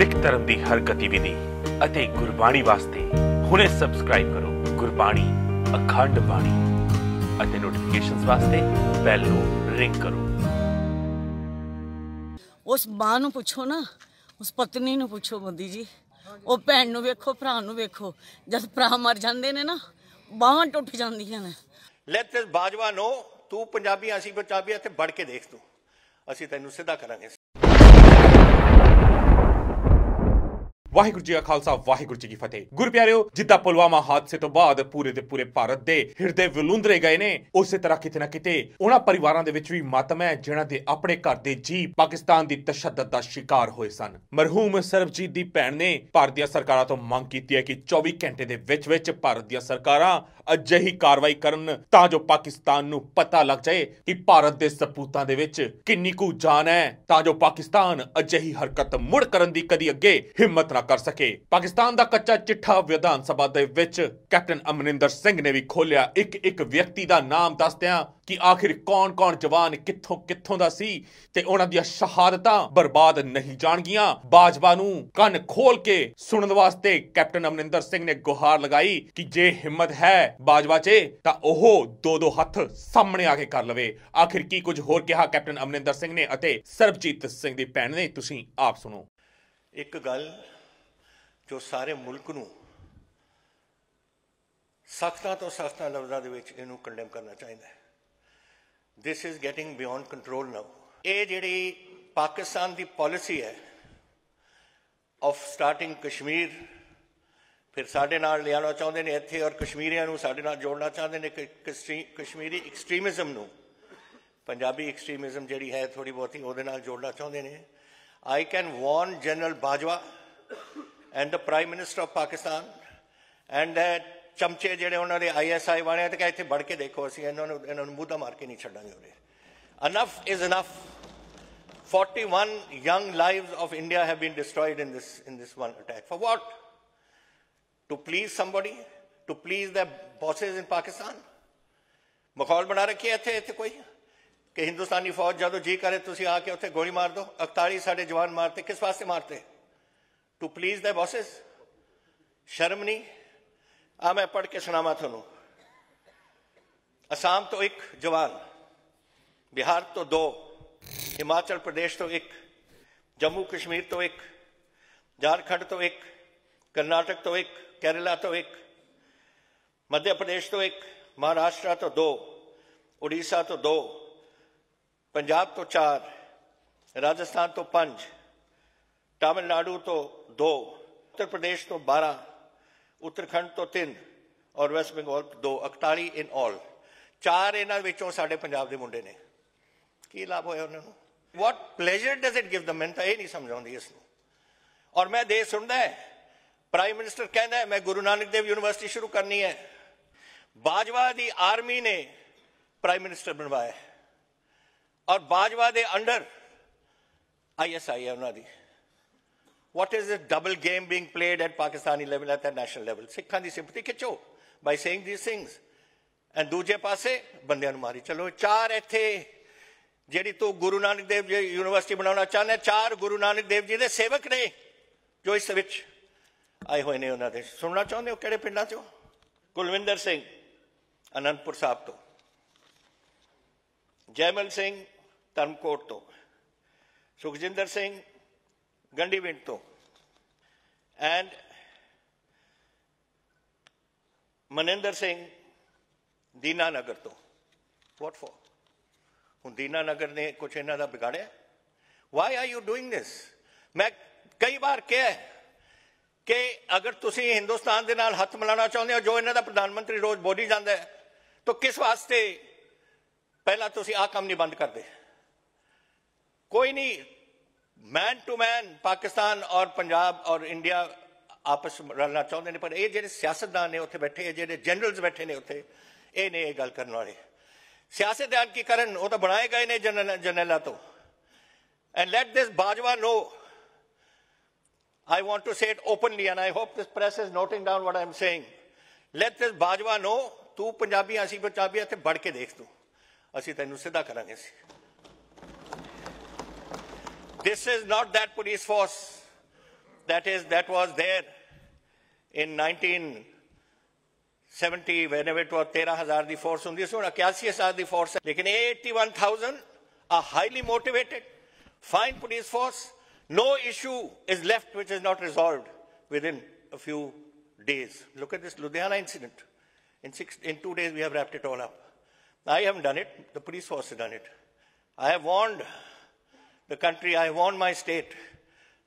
ਸਿੱਖ ਧਰਮ ਦੀ ਹਰ ਗਤੀਵਿਧੀ ਅਤੇ ਗੁਰਬਾਣੀ ਵਾਸਤੇ ਹੁਣੇ ਸਬਸਕ੍ਰਾਈਬ ਕਰੋ ਗੁਰਬਾਣੀ ਅਖੰਡ ਬਾਣੀ ਅਤੇ ਨੋਟੀਫਿਕੇਸ਼ਨਸ ਵਾਸਤੇ ਬੈਲ ਨੂੰ ਰਿੰਗ ਕਰੋ। ਉਸ ਮਾਂ ਨੂੰ ਪੁੱਛੋ ਨਾ ਉਸ ਪਤਨੀ ਨੂੰ ਪੁੱਛੋ ਮੋਦੀ ਜੀ। ਉਹ ਭੈਣ ਨੂੰ ਵੇਖੋ ਭਰਾ ਨੂੰ ਵੇਖੋ। ਜਦ ਭਰਾ ਮਰ ਜਾਂਦੇ ਨੇ ਨਾ ਬਾਹਾਂ ਟੁੱਟ ਜਾਂਦੀਆਂ ਨੇ। ਲੈਟ ਬਾਜਵਾ ਨੋ ਤੂੰ ਪੰਜਾਬੀ ਅਸੀਂ ਪੰਜਾਬੀ ਇੱਥੇ ਵੜ ਕੇ ਦੇਖ ਤੂੰ। ਅਸੀਂ ਤੈਨੂੰ ਸਿੱਧਾ ਕਰਾਂਗੇ। ਵਾਹਿਗੁਰੂ ਜੀ ਕਾ ਖਾਲਸਾ, ਵਾਹਿਗੁਰੂ ਜੀ ਕੀ ਫਤਿਹ। ਗੁਰਪਿਆਰਿਓ, ਜਿੱਦਾਂ ਪੁਲਵਾਮਾ ਹਾਦਸੇ ਤੋਂ ਬਾਅਦ ਪੂਰੇ ਦੇ ਪੂਰੇ ਭਾਰਤ ਦੇ ਹਿਰਦੇ ਵਿਲੁੰਦਰੇ ਗਏ ਨੇ, ਉਸੇ ਤਰ੍ਹਾਂ ਕਿਤੇ ਨਾ ਕਿਤੇ ਉਹਨਾਂ ਪਰਿਵਾਰਾਂ ਦੇ ਵਿੱਚ ਵੀ ਮਾਤਮ ਹੈ, ਜਿਨ੍ਹਾਂ ਦੇ ਆਪਣੇ ਘਰ ਦੇ ਜੀ ਪਾਕਿਸਤਾਨ ਦੀ ਤਸ਼ੱਦਦ ਦਾ ਸ਼ਿਕਾਰ ਹੋਏ ਸਨ। ਮਰਹੂਮ ਸਰਬਜੀਤ ਦੀ ਭੈਣ ਨੇ ਭਾਰਤ ਦੀਆਂ ਸਰਕਾਰਾਂ ਤੋਂ ਮੰਗ ਕੀਤੀ ਹੈ ਕਿ 24 ਘੰਟੇ ਦੇ ਵਿੱਚ ਵਿੱਚ ਭਾਰਤ ਦੀਆਂ ਸਰਕਾਰਾਂ ਅਜਿਹੀ ਕਾਰਵਾਈ ਕਰਨ, ਤਾਂ ਜੋ ਪਾਕਿਸਤਾਨ ਨੂੰ ਪਤਾ ਲੱਗ ਜਾਏ ਕਿ ਭਾਰਤ ਦੇ ਸਪੂਤਾਂ ਦੇ ਵਿੱਚ ਕਿੰਨੀ ਕੁ ਜਾਨ ਹੈ, ਤਾਂ ਜੋ ਪਾਕਿਸਤਾਨ ਅਜਿਹੀ ਹਰਕਤ ਮੁੜ ਕਰਨ ਦੀ ਕਦੀ ਅੱਗੇ ਹਿੰਮਤ ਨਾ ਕਰ ਸਕੇ। ਪਾਕਿਸਤਾਨ ਦਾ ਕੱਚਾ ਚਿੱਠਾ ਵਿਧਾਨ ਸਭਾ ਦੇ ਵਿੱਚ ਕੈਪਟਨ ਅਮਰਿੰਦਰ ਸਿੰਘ ਨੇ ਵੀ ਖੋਲਿਆ ਇੱਕ ਇੱਕ ਵਿਅਕਤੀ ਦਾ ਨਾਮ ਦੱਸਦਿਆਂ ਕਿ ਆਖਿਰ ਕੌਣ-ਕੌਣ ਜਵਾਨ ਕਿੱਥੋਂ ਕਿੱਥੋਂ ਦਾ ਸੀ ਤੇ ਉਹਨਾਂ ਦੀਆਂ ਸ਼ਹਾਦਤਾਂ ਬਰਬਾਦ ਨਹੀਂ ਜਾਣਗੀਆਂ। ਬਾਜਵਾ ਨੂੰ ਕੰਨ ਖੋਲ ਕੇ ਸੁਣਨ ਵਾਸਤੇ ਕੈਪਟਨ ਅਮਰਿੰਦਰ ਸਿੰਘ ਨੇ ਗੁਹਾਰ ਲਗਾਈ ਕਿ ਜੇ ਹਿੰਮਤ ਹੈ ਬਾਜਵਾ 'ਚ, ਤਾਂ ਉਹ ਦੋ ਦੋ ਹੱਥ ਸਾਹਮਣੇ ਆ ਕੇ ਕਰ ਲਵੇ। ਆਖਿਰ ਕੀ ਕੁਝ ਹੋਰ ਕਿਹਾ ਕੈਪਟਨ ਅਮਰਿੰਦਰ ਸਿੰਘ ਨੇ ਅਤੇ ਸਰਬਜੀਤ ਸਿੰਘ ਦੀ ਭੈਣ ਨੇ? ਤੁਸੀਂ ਆਪ ਸੁਣੋ। ਇੱਕ ਗੱਲ ਜੋ ਸਾਰੇ ਮੁਲਕ ਨੂੰ ਸਖਤਾਂ ਤੋਂ ਸਖਤਾਂ ਲਫ਼ਜ਼ਾਂ ਦੇ ਵਿੱਚ ਇਹਨੂੰ ਕੰਡੈਮ ਕਰਨਾ ਚਾਹੀਦਾ ਹੈ। This is getting beyond control now. ਇਹ ਜਿਹੜੀ ਪਾਕਿਸਤਾਨ ਦੀ ਪਾਲਿਸੀ ਹੈ ਆਫ ਸਟਾਰਟਿੰਗ ਕਸ਼ਮੀਰ ਫਿਰ ਸਾਡੇ ਨਾਲ ਲਿਆਉਣਾ ਚਾਹੁੰਦੇ ਨੇ ਇੱਥੇ ਔਰ ਕਸ਼ਮੀਰੀਆਂ ਨੂੰ ਸਾਡੇ ਨਾਲ ਜੋੜਨਾ ਚਾਹੁੰਦੇ ਨੇ ਕਸ਼ਮੀਰੀ ਐਕਸਟ੍ਰੀਮਿਜ਼ਮ ਨੂੰ। ਪੰਜਾਬੀ ਐਕਸਟ੍ਰੀਮਿਜ਼ਮ ਜਿਹੜੀ ਹੈ ਥੋੜੀ ਬਹੁਤੀ ਉਹਦੇ ਨਾਲ ਜੋੜਨਾ ਚਾਹੁੰਦੇ ਨੇ। I can warn general Bajwa and the prime minister of Pakistan and ਚਮਚੇ ਜਿਹੜੇ ਉਹਨਾਂ ਦੇ ਆਈਐਸਆਈ ਵਾਲੇ ਆ ਤੇ ਕਿ ਇੱਥੇ ਵੜ ਕੇ ਦੇਖੋ ਅਸੀਂ ਇਹਨਾਂ ਨੂੰ ਇਹਨਾਂ ਨੂੰ ਮੂਧਾ ਮਾਰ ਕੇ ਨਹੀਂ ਛੱਡਾਂਗੇ ਉਹਦੇ enough is enough. 41 young lives of india have been destroyed in this in this one attack. For what? To please somebody? To please their bosses in pakistan? ਮਾਹੌਲ ਬਣਾ ਰੱਖਿਆ ਇੱਥੇ ਇੱਥੇ ਕੋਈ ਕਿ ਹਿੰਦੁਸਤਾਨੀ ਫੌਜ ਜਦੋਂ ਜੀ ਕਰੇ ਤੁਸੀਂ ਆ ਕੇ ਉੱਥੇ ਗੋਲੀ ਮਾਰ ਦਿਓ 41 ਸਾਡੇ ਜਵਾਨ ਮਾਰਤੇ ਕਿਸ ਵਾਸਤੇ ਮਾਰਤੇ ਟੂ ਪਲੀਜ਼ ਦੇ ਬੌਸਸ ਸ਼ਰਮ ਨਹੀਂ ਆ ਮੈਂ ਪੜ੍ਹ ਕੇ ਸੁਣਾਵਾਂ ਤੁਹਾਨੂੰ ਅਸਾਮ ਤੋਂ ਇੱਕ ਜਵਾਨ ਬਿਹਾਰ ਤੋਂ ਦੋ ਹਿਮਾਚਲ ਪ੍ਰਦੇਸ਼ ਤੋਂ ਇੱਕ ਜੰਮੂ ਕਸ਼ਮੀਰ ਤੋਂ ਇੱਕ ਝਾਰਖੰਡ ਤੋਂ ਇੱਕ ਕਰਨਾਟਕ ਤੋਂ ਇੱਕ ਕੇਰਲਾ ਤੋਂ ਇੱਕ ਮੱਧ ਪ੍ਰਦੇਸ਼ ਤੋਂ ਇੱਕ ਮਹਾਰਾਸ਼ਟਰ ਤੋਂ ਦੋ ਉੜੀਸਾ ਤੋਂ ਦੋ ਪੰਜਾਬ ਤੋਂ ਚਾਰ ਰਾਜਸਥਾਨ ਤੋਂ ਪੰਜ ਤਾਮਿਲਨਾਡੂ ਤੋਂ ਦੋ, ਉੱਤਰ ਪ੍ਰਦੇਸ਼ ਤੋਂ 12 ਉੱਤਰਖੰਡ ਤੋਂ 3 ਔਰ ਵੈਸਟ ਬੰਗਾਲ ਤੋਂ 2 41 ਇਨ ਆਲ ਚਾਰ ਇਹਨਾਂ ਵਿੱਚੋਂ ਸਾਡੇ ਪੰਜਾਬ ਦੇ ਮੁੰਡੇ ਨੇ। ਕੀ ਲਾਭ ਹੋਇਆ ਉਹਨਾਂ ਨੂੰ? What pleasure does it give the ਮੈਨੂੰ ਤਾਂ ਇਹ ਨਹੀਂ ਸਮਝ ਆਉਂਦੀ ਇਸ ਨੂੰ। ਔਰ ਮੈਂ ਦੇ ਸੁਣਦਾ ਹੈ। ਪ੍ਰਾਈਮ ਮਿਨਿਸਟਰ ਕਹਿੰਦਾ ਮੈਂ ਗੁਰੂ ਨਾਨਕ ਦੇਵ ਯੂਨੀਵਰਸਿਟੀ ਸ਼ੁਰੂ ਕਰਨੀ ਹੈ। ਬਾਜਵਾ ਦੀ ਆਰਮੀ ਨੇ ਪ੍ਰਾਈਮ ਮਿਨਿਸਟਰ ਬਣਵਾਇਆ ਔਰ ਬਾਜਵਾ ਦੇ ਅੰਡਰ ਆਈਐਸਆਈ ਹੈ ਉਹਨਾਂ ਦੀ। What is this double game being played at Pakistani level, at the national level? ਸਿੱਖਾਂ ਦੀ ਸਿੰਪਥੀ ਖਿੱਚੋ by saying these things. And ਦੂਜੇ ਪਾਸੇ ਬੰਦਿਆਂ ਨੂੰ ਮਾਰੀ ਚਲੋ ਚਾਰ ਇੱਥੇ ਜਿਹੜੀ ਤੂੰ ਗੁਰੂ ਨਾਨਕ ਦੇਵ ਜੀ ਯੂਨੀਵਰਸਿਟੀ ਬਣਾਉਣਾ ਚਾਹੁੰਦਾ ਚਾਰ ਗੁਰੂ ਨਾਨਕ ਦੇਵ ਜੀ ਦੇ ਸੇਵਕ ਨੇ ਜੋ ਇਸ ਵਿੱਚ ਆਏ ਹੋਏ ਨੇ ਉਹਨਾਂ ਦੇ ਸੁਣਨਾ ਚਾਹੁੰਦੇ ਹੋ ਕਿਹੜੇ ਪਿੰਡਾਂ ਚੋਂ ਕੁਲਵਿੰਦਰ ਸਿੰਘ ਅਨੰਦਪੁਰ ਸਾਹਿਬ ਤੋਂ ਜੈਮਲ ਸਿੰਘ ਧਰਮਕੋਟ ਤੋਂ ਸੁਖਜਿੰਦਰ ਸਿੰਘ ਗੰਡੀਵਿੰਡ ਤੋਂ। ਐਂਡ ਮਨਿੰਦਰ ਸਿੰਘ ਦੀਨਾ ਨਗਰ ਤੋਂ। ਵਾਟ ਫॉर ਹੁਣ ਦੀਨਾ ਨਗਰ ਨੇ ਕੁਝ ਇਹਨਾਂ ਦਾ ਵਿਗਾੜਿਆ। Why are you doing this ਮੈਂ ਕਈ ਵਾਰ ਕਿਹਾ ਕਿ ਅਗਰ ਤੁਸੀਂ ਹਿੰਦੁਸਤਾਨ ਦੇ ਨਾਲ ਹੱਥ ਮਿਲਾਉਣਾ ਚਾਹੁੰਦੇ ਹੋ, ਜੋ ਇਹਨਾਂ ਦਾ ਪ੍ਰਧਾਨ ਮੰਤਰੀ ਰੋਜ਼ ਬੋਲੀ ਜਾਂਦਾ ਹੈ, ਤਾਂ ਕਿਸ ਵਾਸਤੇ ਪਹਿਲਾਂ ਤੁਸੀਂ ਆਹ ਕੰਮ ਨਹੀਂ ਬੰਦ ਕਰਦੇ? ਕੋਈ ਨਹੀਂ ਮੈਨ ਟੂ ਮੈਨ ਪਾਕਿਸਤਾਨ ਔਰ ਪੰਜਾਬ ਔਰ ਇੰਡੀਆ ਆਪਸ ਰਲਣਾ ਚਾਹੁੰਦੇ ਨੇ, ਪਰ ਇਹ ਜਿਹੜੇ ਸਿਆਸਤਦਾਨ ਨੇ ਉੱਥੇ ਬੈਠੇ, ਇਹ ਜਿਹੜੇ ਜਨਰਲਸ ਬੈਠੇ ਨੇ ਉੱਥੇ, ਇਹ ਨੇ ਇਹ ਗੱਲ ਕਰਨ ਵਾਲੇ। ਸਿਆਸਤਦਾਨ ਕੀ ਕਰਨ? ਉਹ ਤਾਂ ਬਣਾਏ ਗਏ ਨੇ ਜਨਰਲ ਜਨਰਲਾਂ ਤੋਂ। And let this Bajwa know I want to say it openly and I hope this press is noting down what I'm saying. Let this Bajwa know, ਤੂੰ ਪੰਜਾਬੀ ਅਸੀਂ ਪੰਜਾਬੀ ਇੱਥੇ ਵੜ ਕੇ ਦੇਖ ਤੂੰ। ਅਸੀਂ ਤੈਨੂੰ ਸਿੱਧਾ ਕਰਾਂਗੇ ਅਸੀਂ। This is not that police force that, is, that was there in 1970, whenever it was 13,000 the force, उन्नीस सौ इक्यासी force, लेकिन 81,000 are highly motivated, fine police force. No issue is left which is not resolved within a few days. Look at this Ludhiana incident. In, six, in two days, we have wrapped it all up. I haven't done it. The police force has done it. I have warned the country i have warned my state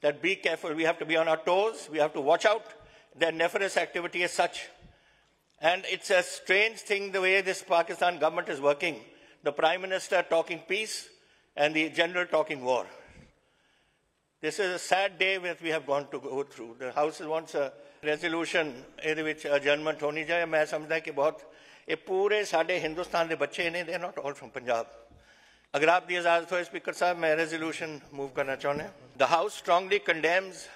that be careful. We have to be on our toes. We have to watch out. Their nefarious activity is such. And it's a strange thing the way this Pakistan government is working. The Prime Minister talking peace and the General talking war. This is a sad day that we have gone to go through. The House wants a resolution ਇਹਦੇ ਵਿੱਚ adjournment ਹੋਣੀ ਚਾਹੀਏ ਮੈਂ ਸਮਝਦਾ ਕਿ ਬਹੁਤ ਇਹ ਪੂਰੇ ਸਾਡੇ ਹਿੰਦੁਸਤਾਨ ਦੇ ਬੱਚੇ ਨੇ ਦੇ ਨਾਟ ਆਲ ਫਰਮ ਪੰਜਾਬ अगर आप दिए आजाद हो स्पीकर साहब मैं रेजोल्यूशन मूव करना चाहूँ the house strongly condemns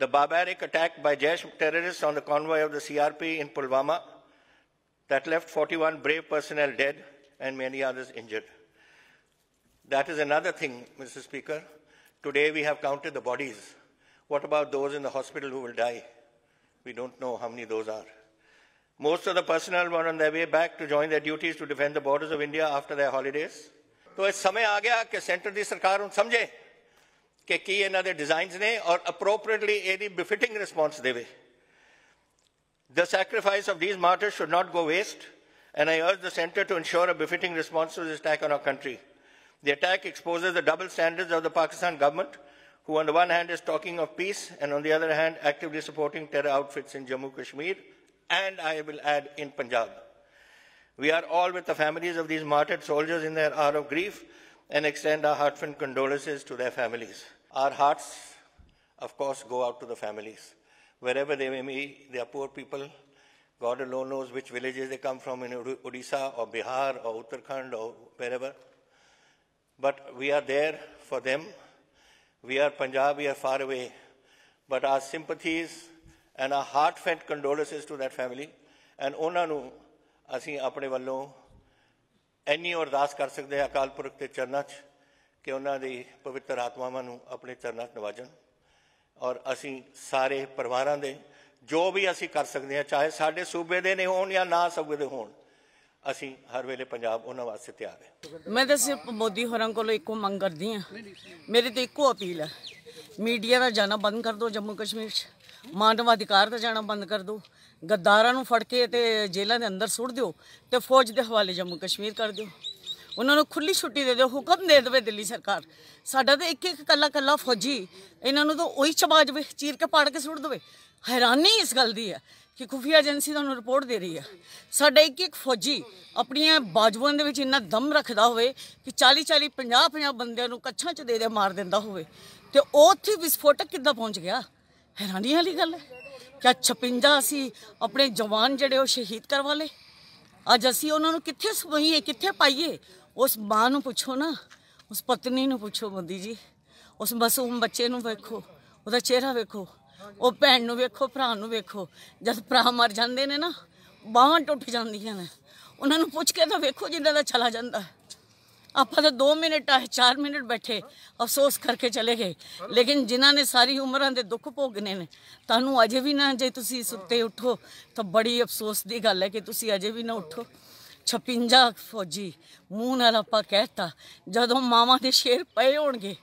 the barbaric that left 41 brave personnel dead and many others injured. That is another thing, Mr. Speaker. Today we have counted the bodies. What about those in the hospital who will die? We don't know how many those are. Most of the personnel were on their way back to join their duties to defend the borders of India after their holidays. ਤੋ ਇਹ ਸਮੇਂ ਆ ਗਿਆ ਕਿ centre ਦੀ ਸਰਕਾਰ ਹੁਣ ਸਮਝੇ ਕਿ ਕੀ ਇਹਨਾਂ ਦੇ ਡਿਜ਼ਾਈਨਸ ਨੇ ਔਰ ਅਪਰੋਪਰੀਏਟਲੀ ਇਹਦੀ ਬਿਫਿਟਿੰਗ ਰਿਸਪੌਂਸ ਦੇਵੇ The sacrifice of these martyrs should not go waste, and I urge the center to ensure a befitting response to this attack on our country. The attack exposes the double standards of the Pakistan government, who on the one hand is talking of peace and on the other hand actively supporting terror outfits in Jammu Kashmir and I will add in Punjab. We are all with the families of these martyred soldiers in their hour of grief and extend our heartfelt condolences to their families. Our hearts, of course, go out to the families. Wherever they may be, they are poor people. God alone knows which villages they come from in Odisha or Bihar or Uttarakhand or wherever. But we are there for them. We are Punjab, we are far away. But our sympathies and our heartfelt condolences to that family. And ਉਹਨਾਂ ਨੂੰ ਅਸੀਂ ਆਪਣੇ ਵੱਲੋਂ ਇੰਨੀ ਅਰਦਾਸ ਕਰ ਸਕਦੇ ਹਾਂ ਅਕਾਲ ਪੁਰਖ ਦੇ ਚਰਨਾਂ 'ਚ ਕਿ ਉਹਨਾਂ ਦੀ ਪਵਿੱਤਰ ਆਤਮਾਵਾਂ ਨੂੰ ਆਪਣੇ ਚਰਨਾਂ 'ਚ ਨਵਾਜਣ ਔਰ ਅਸੀਂ ਸਾਰੇ ਪਰਿਵਾਰਾਂ ਦੇ ਜੋ ਵੀ ਅਸੀਂ ਕਰ ਸਕਦੇ ਹਾਂ, ਚਾਹੇ ਸਾਡੇ ਸੂਬੇ ਦੇ ਨੇ ਹੋਣ ਜਾਂ ਨਾ ਸੂਬੇ ਦੇ ਹੋਣ, ਅਸੀਂ ਹਰ ਵੇਲੇ ਪੰਜਾਬ ਉਹਨਾਂ ਵਾਸਤੇ ਤਿਆਰ ਹੈ। ਮੈਂ ਤਾਂ ਸਿਰਫ ਮੋਦੀ ਹੋਰਾਂ ਕੋਲੋਂ ਇੱਕੋ ਮੰਗ ਕਰਦੀ ਆ ਮੇਰੇ ਤੇ ਇੱਕੋ ਅਪੀਲ ਹੈ। ਮੀਡੀਆ ਦਾ ਜਾਣਾ ਬੰਦ ਕਰ ਦਿਓ ਜੰਮੂ ਕਸ਼ਮੀਰ 'ਚ। ਮਾਨਵ ਅਧਿਕਾਰ ਦਾ ਜਾਣਾ ਬੰਦ ਕਰ ਦਿਓ। ਗੱਦਾਰਾਂ ਨੂੰ ਫੜ ਕੇ ਤੇ ਜੇਲ੍ਹਾਂ ਦੇ ਅੰਦਰ ਸੁੱਟ ਦਿਓ ਤੇ ਫੌਜ ਦੇ ਹਵਾਲੇ ਜੰਮੂ ਕਸ਼ਮੀਰ ਕਰ ਦਿਓ। ਉਹਨਾਂ ਨੂੰ ਖੁੱਲੀ ਛੁੱਟੀ ਦੇ ਦਿਓ, ਹੁਕਮ ਦੇ ਦੇਵੇ ਦਿੱਲੀ ਸਰਕਾਰ। ਸਾਡਾ ਤਾਂ ਇੱਕ ਇੱਕ ਕੱਲਾ ਕੱਲਾ ਫੌਜੀ, ਇਹਨਾਂ ਨੂੰ ਤਾਂ ਉਹੀ ਚਬਾ ਜਾਵੇ, ਚੀਰ ਕੇ ਪਾੜ ਕੇ ਸੁੱਟ ਦੇਵੇ। ਹੈਰਾਨੀ ਇਸ ਗੱਲ ਦੀ ਹੈ ਕਿ ਖੁਫੀਆ ਏਜੰਸੀ ਤੁਹਾਨੂੰ ਰਿਪੋਰਟ ਦੇ ਰਹੀ ਹੈ। ਸਾਡਾ ਇੱਕ ਇੱਕ ਫੌਜੀ ਆਪਣੀਆਂ ਬਾਜੂਆਂ ਦੇ ਵਿੱਚ ਇੰਨਾ ਦਮ ਰੱਖਦਾ ਹੋਵੇ ਕਿ 40 40 50 50 ਬੰਦਿਆਂ ਨੂੰ ਕੱਛਾਂ 'ਚ ਦੇ ਦੇ ਮਾਰ ਦਿੰਦਾ ਹੋਵੇ। ਤੇ ਉਹ ਉੱਥੇ ਵਿਸਫੋਟਕ ਕਿੱਦਾਂ ਪਹੁੰਚ ਗਿਆ? ਹੈਰਾਨੀ ਵਾਲੀ ਗੱਲ ਹੈ। ਕਿਆ 56 ਅਸੀਂ ਆਪਣੇ ਜਵਾਨ ਜਿਹੜੇ ਉਹ ਸ਼ਹੀਦ ਕਰਵਾ ਲਏ? ਅੱਜ ਅਸੀਂ ਉਹਨਾਂ ਨੂੰ ਕਿੱਥੇ ਸਵਾਈਏ ਕਿੱਥੇ ਪਾਈਏ? ਉਸ ਮਾਂ ਨੂੰ ਪੁੱਛੋ ਨਾ, ਉਸ ਪਤਨੀ ਨੂੰ ਪੁੱਛੋ ਮੋਦੀ ਜੀ। ਉਸ ਮਾਸੂਮ ਬੱਚੇ ਨੂੰ ਵੇਖੋ, ਉਹਦਾ ਚਿਹਰਾ ਵੇਖੋ, ਉਹ ਭੈਣ ਨੂੰ ਵੇਖੋ, ਭਰਾ ਨੂੰ ਵੇਖੋ। ਜਦ ਭਰਾ ਮਰ ਜਾਂਦੇ ਨੇ ਨਾ, ਬਾਹਾਂ ਟੁੱਟ ਜਾਂਦੀਆਂ ਨੇ। ਉਹਨਾਂ ਨੂੰ ਪੁੱਛ ਕੇ ਤਾਂ ਵੇਖੋ ਜਿੰਦਾ ਦਾ ਚਲਾ ਜਾਂਦਾ। ਹੈ ਆਪਾਂ ਤਾਂ 2 ਮਿੰਟ ਆਏ 4 ਮਿੰਟ ਬੈਠੇ, ਅਫਸੋਸ ਕਰਕੇ ਚਲੇ ਗਏ। ਲੇਕਿਨ ਜਿਨ੍ਹਾਂ ਨੇ ਸਾਰੀ ਉਮਰਾਂ ਦੇ ਦੁੱਖ ਭੋਗਨੇ ਨੇ, ਤੁਹਾਨੂੰ ਅਜੇ ਵੀ ਨਾ ਜੇ ਤੁਸੀਂ ਸੁੱਤੇ ਉੱਠੋ, ਤਾਂ ਬੜੀ ਅਫਸੋਸ ਦੀ ਗੱਲ ਹੈ ਕਿ ਤੁਸੀਂ ਅਜੇ ਵੀ ਨਾ ਉੱਠੋ। 56 ਫੌਜੀ, ਮੂੰਹ ਨਾਲ ਆਪਾਂ ਕਹਿਤਾ ਜਦੋਂ ਮਾਵਾਂ ਦੇ ਸ਼ੇਰ ਪਏ ਹੋਣਗੇ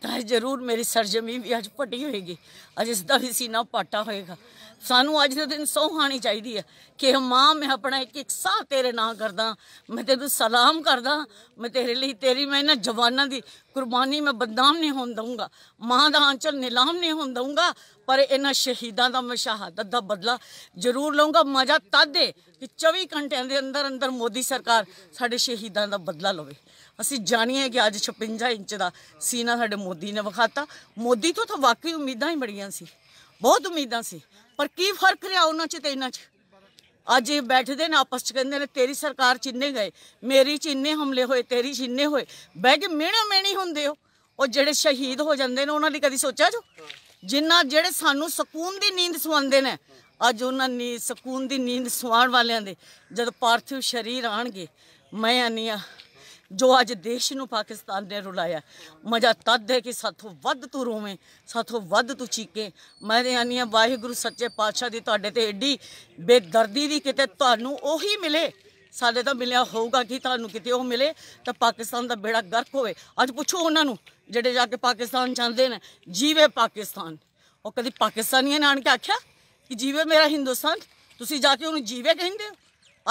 ਤਾਂ ਜ਼ਰੂਰ ਮੇਰੀ ਸਰਜਮੀ ਵੀ ਅੱਜ ਪਟੀ ਹੋਏਗੀ। ਅੱਜ ਇਸ ਦਾ ਵੀ ਸੀਨਾ ਪਾਟਾ ਹੋਏਗਾ। ਸਾਨੂੰ ਅੱਜ ਦੇ ਦਿਨ ਸੌਹਾਣੀ ਚਾਹੀਦੀ ਹੈ ਕਿ ਮਾਂ, ਮੈਂ ਆਪਣਾ ਇੱਕ ਇੱਕ ਸਾਹ ਤੇਰੇ ਨਾਂ ਕਰਦਾ, ਮੈਂ ਤੈਨੂੰ ਸਲਾਮ ਕਰਦਾ, ਮੈਂ ਤੇਰੇ ਲਈ ਤੇਰੀ ਮੈਂ ਇਹਨਾਂ ਜਵਾਨਾਂ ਦੀ ਕੁਰਬਾਨੀ, ਮੈਂ ਬਦਨਾਮ ਨਹੀਂ ਹੋਣ ਦਊਂਗਾ। ਮਾਂ ਦਾ ਆਂਚਲ ਨਿਲਾਮ ਨਹੀਂ ਹੋਣ ਦਊਂਗਾ। ਪਰ ਇਹਨਾਂ ਸ਼ਹੀਦਾਂ ਦਾ ਮੈਂ ਸ਼ਹਾਦਤ ਦਾ ਬਦਲਾ ਜ਼ਰੂਰ ਲਵਾਂਗਾ ਮਜ਼ਾ ਤਦ ਦੇ ਕਿ 24 ਘੰਟਿਆਂ ਦੇ ਅੰਦਰ ਅੰਦਰ ਮੋਦੀ ਸਰਕਾਰ ਸਾਡੇ ਸ਼ਹੀਦਾਂ ਦਾ ਬਦਲਾ ਲਵੇ। ਅਸੀਂ ਜਾਣੀਏ ਕਿ ਅੱਜ 56 ਇੰਚ ਦਾ ਸੀਨਾ ਸਾਡੇ ਮੋਦੀ ਨੇ ਵਿਖਾਤਾ। ਮੋਦੀ ਤੋਂ ਤਾਂ ਵਾਕਈ ਉਮੀਦਾਂ ਹੀ ਬੜੀਆਂ ਸੀ, ਬਹੁਤ ਉਮੀਦਾਂ ਸੀ। ਪਰ ਕੀ ਫ਼ਰਕ ਰਿਹਾ ਉਹਨਾਂ 'ਚ ਤੇ ਇਹਨਾਂ 'ਚ? ਅੱਜ ਇਹ ਬੈਠਦੇ ਨੇ ਆਪਸ 'ਚ ਕਹਿੰਦੇ ਨੇ, ਤੇਰੀ ਸਰਕਾਰ ਚਿੰਨੇ ਗਏ, ਮੇਰੀ ਚ ਇੰਨੇ ਹਮਲੇ ਹੋਏ, ਤੇਰੀ ਚ ਇੰਨੇ ਹੋਏ। ਬਹਿ ਕੇ ਮਿਹਣੇ ਮਿਹਣੀ ਹੁੰਦੇ ਹੋ। ਉਹ ਜਿਹੜੇ ਸ਼ਹੀਦ ਹੋ ਜਾਂਦੇ ਨੇ, ਉਹਨਾਂ ਲਈ ਕਦੀ ਸੋਚਿਆ ਜੋ? ਜਿੰਨਾ ਜਿਹੜੇ ਸਾਨੂੰ ਸਕੂਨ ਦੀ ਨੀਂਦ ਸਵਾਉਂਦੇ ਨੇ, ਅੱਜ ਉਹਨਾਂ ਨੀ ਸਕੂਨ ਦੀ ਨੀਂਦ ਸਵਾਉਣ ਵਾਲਿਆਂ ਦੇ ਜਦ ਪਾਰਥਿਵ ਸ਼ਰੀਰ ਆਣਗੇ, ਮੈਂ ਆਨੀ ਆ, ਜੋ ਅੱਜ ਦੇਸ਼ ਨੂੰ ਪਾਕਿਸਤਾਨ ਨੇ ਰੁਲਾਇਆ। ਮਜ਼ਾ ਤਦ ਹੈ ਕਿ ਸਾਥੋਂ ਵੱਧ ਤੂੰ ਰੋਵੇਂ, ਸਾਥੋਂ ਵੱਧ ਤੂੰ ਚੀਕੇ। ਮੈਂ ਤੇ ਆਨੀ ਆ, ਵਾਹਿਗੁਰੂ ਸੱਚੇ ਪਾਤਸ਼ਾਹ ਦੀ ਤੁਹਾਡੇ ਤੇ ਐਡੀ ਬੇਦਰਦੀ ਦੀ ਕਿਤੇ ਤੁਹਾਨੂੰ ਉਹੀ ਮਿਲੇ ਸਾਡੇ ਤਾਂ ਮਿਲਿਆ ਹੋਊਗਾ ਕਿ ਤੁਹਾਨੂੰ ਕਿਤੇ ਉਹ ਮਿਲੇ ਤਾਂ ਪਾਕਿਸਤਾਨ ਦਾ ਬੇੜਾ ਗਰਕ ਹੋਵੇ। ਅੱਜ ਪੁੱਛੋ ਉਹਨਾਂ ਨੂੰ ਜਿਹੜੇ ਜਾ ਕੇ ਪਾਕਿਸਤਾਨ ਚਾਹੁੰਦੇ ਨੇ, ਜੀਵੇ ਪਾਕਿਸਤਾਨ। ਉਹ ਕਦੀ ਪਾਕਿਸਤਾਨੀਆਂ ਨੇ ਆਣ ਕੇ ਆਖਿਆ ਕਿ ਜੀਵੇ ਮੇਰਾ ਹਿੰਦੁਸਤਾਨ? ਤੁਸੀਂ ਜਾ ਕੇ ਉਹਨੂੰ ਜੀਵੇ ਕਹਿੰਦੇ ਹੋ?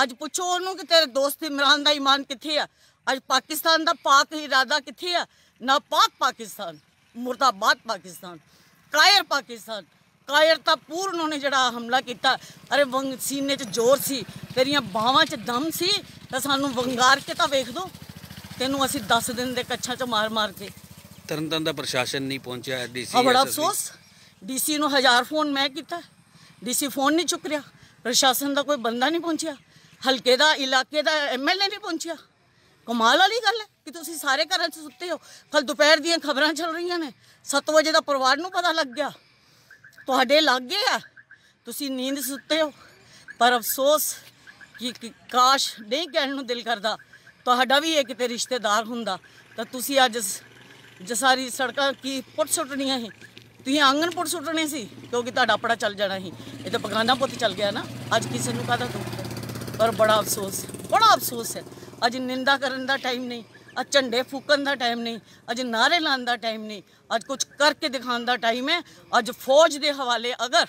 ਅੱਜ ਪੁੱਛੋ ਉਹਨੂੰ ਕਿ ਤੇਰੇ ਦੋਸਤ ਇਮਰਾਨ ਦਾ ਈਮਾਨ ਕਿੱਥੇ ਆ? ਅੱਜ ਪਾਕਿਸਤਾਨ ਦਾ ਪਾਕ ਇਰਾਦਾ ਕਿੱਥੇ ਆ? ਨਾ ਪਾਕ ਪਾਕਿਸਤਾਨ, ਮੁਰਦਾਬਾਦ ਪਾਕਿਸਤਾਨ, ਕਾਇਰ ਪਾਕਿਸਤਾਨ। ਕਾਇਰਤਾ ਪੂਰਨ ਉਹਨੇ ਜਿਹੜਾ ਹਮਲਾ ਕੀਤਾ। ਅਰੇ ਵੰਗ ਸੀਨੇ 'ਚ ਜ਼ੋਰ ਸੀ ਤੇਰੀਆਂ ਬਾਹਾਂ 'ਚ ਦਮ ਸੀ ਤਾਂ ਸਾਨੂੰ ਵੰਗਾਰ ਕੇ ਤਾਂ ਵੇਖ ਦੋ। ਤੈਨੂੰ ਅਸੀਂ 10 ਦਿਨ ਦੇ ਕੱਛਾਂ 'ਚ ਮਾਰ ਮਾਰ ਕੇ। ਤਰਨਤਾਰਨ ਦਾ ਪ੍ਰਸ਼ਾਸਨ ਨਹੀਂ ਪਹੁੰਚਿਆ ਡੀਸੀ ਆ ਬੜਾ ਅਫਸੋਸ। ਡੀਸੀ ਨੂੰ ਹਜ਼ਾਰ ਫੋਨ ਮੈਂ ਕੀਤਾ। ਡੀਸੀ ਫੋਨ ਨਹੀਂ ਚੁੱਕ ਰਿਹਾ। ਪ੍ਰਸ਼ਾਸਨ ਦਾ ਕੋਈ ਬੰਦਾ ਨਹੀਂ ਪਹੁੰਚਿਆ। ਹਲਕੇ ਦਾ ਇਲਾਕੇ ਦਾ ਐਮਐਲਏ ਨਹੀਂ ਪਹੁੰਚਿਆ। ਕਮਾਲ ਵਾਲੀ ਗੱਲ ਹੈ ਕਿ ਤੁਸੀਂ ਸਾਰੇ ਘਰਾਂ 'ਚ ਸੁੱਤੇ ਹੋ। ਕੱਲ ਦੁਪਹਿਰ ਦੀਆਂ ਖਬਰਾਂ ਚੱਲ ਰਹੀਆਂ ਨੇ। 7 ਵਜੇ ਦਾ ਪਰਿਵਾਰ ਨੂੰ ਪਤਾ ਲੱਗ ਗਿਆ। ਤੁਹਾਡੇ ਲਾਗੇ ਆ। ਤੁਸੀਂ ਨੀਂਦ ਸੁੱਤੇ ਹੋ। ਪਰ ਅਫਸੋਸ ਕਿ ਕਾਸ਼ ਨਹੀਂ ਕਹਿਣ ਨੂੰ ਦਿਲ ਕਰਦਾ। ਤੁਹਾਡਾ ਵੀ ਇਹ ਕਿਤੇ ਰਿਸ਼ਤੇਦਾਰ ਹੁੰਦਾ। ਤਾਂ ਤੁਸੀਂ ਅੱਜ ਜਸਾਰੀ ਸੜਕਾਂ ਕੀ ਪੁੱਟ ਸੁੱਟਣੀਆਂ ਸੀ? ਤੁਸੀਂ ਆਂਗਣ ਪੁੱਟ ਸੁੱਟਣੇ ਸੀ? ਕਿਉਂਕਿ ਤੁਹਾਡਾ ਆਪਣਾ ਚੱਲ ਜਾਣਾ ਸੀ। ਇਹ ਤਾਂ ਬਗਾਨਾ ਪੁੱਤ ਚੱਲ ਗਿਆ ਨਾ। ਅੱਜ ਕਿਸੇ ਨੂੰ ਕਾਹਦਾ ਦੁੱਖ? ਪਰ ਬੜਾ ਅਫਸੋਸ ਬੜਾ ਅਫਸੋਸ ਹੈ। ਅੱਜ ਨਿੰਦਾ ਕਰਨ ਦਾ ਟਾਈਮ ਨਹੀਂ। ਅੱਜ ਝੰਡੇ ਫੂਕਣ ਦਾ ਟਾਈਮ ਨਹੀਂ, ਅੱਜ ਨਾਰੇ ਲਾਉਣ ਦਾ ਟਾਈਮ ਨਹੀਂ, ਅੱਜ ਕੁਝ ਕਰਕੇ ਦਿਖਾਉਣ ਦਾ ਟਾਈਮ ਹੈ। ਅੱਜ ਫੌਜ ਦੇ ਹਵਾਲੇ ਅਗਰ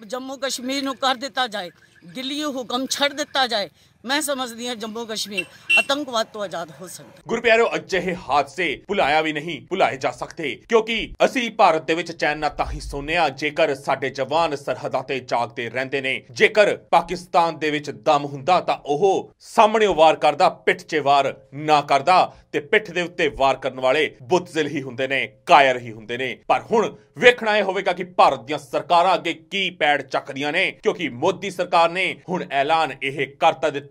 ਜੰਮੂ ਕਸ਼ਮੀਰ ਨੂੰ ਕਰ ਦਿੱਤਾ ਜਾਏ, ਦਿੱਲੀ ਹੁਕਮ ਛੱਡ ਦਿੱਤਾ ਜਾਏ ਮੈਂ ਸਮਝਦੀ ਹਾਂ ਜੰਮੂ ਕਸ਼ਮੀਰ, ਆਤੰਕਵਾਦ ਤੋਂ ਆਜ਼ਾਦ ਹੋ ਸਕਦਾ। ਗੁਰਪਿਆਰਿਓ ਅਜਿਹੇ ਹਾਦਸੇ ਭੁਲਾਇਆ ਵੀ ਨਹੀਂ, ਭੁਲਾਏ ਜਾ ਸਕਦੇ, ਕਿਉਂਕਿ ਅਸੀਂ ਭਾਰਤ ਦੇ ਵਿੱਚ ਚੈਨ ਨਾਲ ਤਾਂ ਹੀ ਸੋਨੇ ਆ ਜੇਕਰ ਸਾਡੇ ਜਵਾਨ ਸਰਹੱਦਾਂ ਤੇ ਜਾਗਦੇ ਰਹਿੰਦੇ ਨੇ, ਜੇਕਰ ਪਾਕਿਸਤਾਨ ਦੇ ਵਿੱਚ ਦਮ ਹੁੰਦਾ ਤਾਂ ਉਹ ਸਾਹਮਣੇ ਵਾਰ ਕਰਦਾ, ਪਿੱਠ 'ਚ ਵਾਰ ਨਾ ਕਰਦਾ ਤੇ ਪਿੱਠ ਦੇ ਉੱਤੇ ਵਾਰ ਕਰਨ ਵਾਲੇ ਬੁੱਤਜ਼ਿਲ ਹੀ ਹੁੰਦੇ ਨੇ, ਕਾਇਰ ਹੀ ਹੁੰਦੇ ਨੇ। ਪਰ ਹੁਣ ਵੇਖਣਾ ਇਹ ਹੋਵੇਗਾ ਕਿ ਭਾਰਤ ਦੀਆਂ ਸਰਕਾਰਾਂ ਅੱਗੇ ਕੀ ਪੈੜ ਚੱਕਦੀਆਂ ਨੇ, ਕਿਉਂਕਿ ਮੋਦੀ ਸਰਕਾਰ ਨੇ ਹੁਣ ਐਲਾਨ ਇਹ ਕਰਤਾ ਦਿੱਤਾ